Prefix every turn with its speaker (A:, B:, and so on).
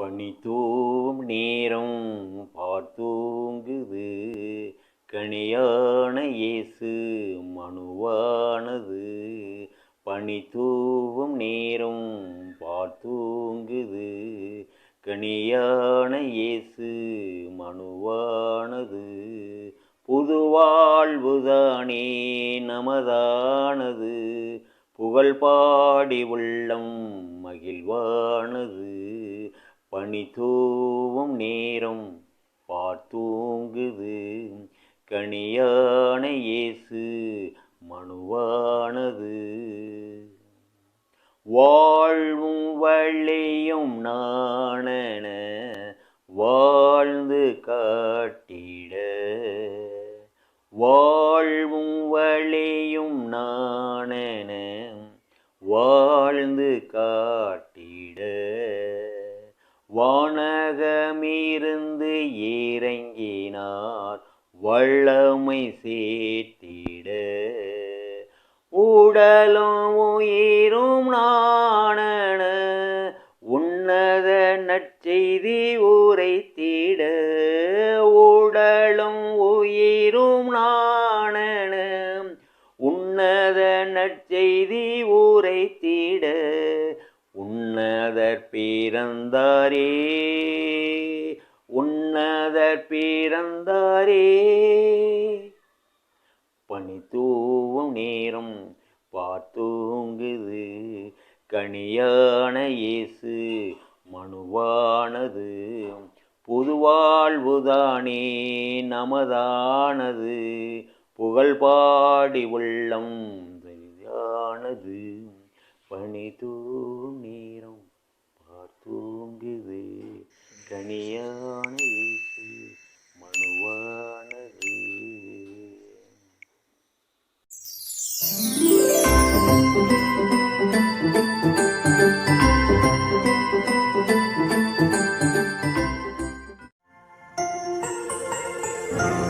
A: பணி தூவும் நேரம் பார்த்தூங்குது கனியான இயேசு மனுவானது. பணி தூவும் நேரம் பார்த்தூங்குது கனியான இயேசு மனுவானது. புது வாழ்வுதானே நமதானது. புகழ் பாடி உள்ளம் மகிழ்வானது. பனி தூவும் நேரம் பார்த்தூங்குது கனியான இயேசு மனுவானது. வாழ்வும் வழியும் நாணன வாழ்ந்து காட்டிட. வாழ்வும் வழியும் நாணன வாழ்ந்து காட்டிட. வானகமிருந்து இறங்கினார் வல்லமை சேர்த்திட. உடலும் உயிரும் நாணன உன்னத நற்செய்தி உரைத்திட. உடலும் உயிரும் நாணன உன்னத நற்செய்தி உரைத்திட. உன்னதர் பிறந்தாரே உன்னதர் பிறந்தாரே. பனி தூவும் நேரம் பார்த்தூங்குது கனியான இயேசு மனுவானது. புதுவாழ்வுதானே நமதானது புகழ்பாடி உள்ளம் சரியானது பனி தூம் நேரம் பார்த்தோங்குது கனியானது மனுவானது. thank you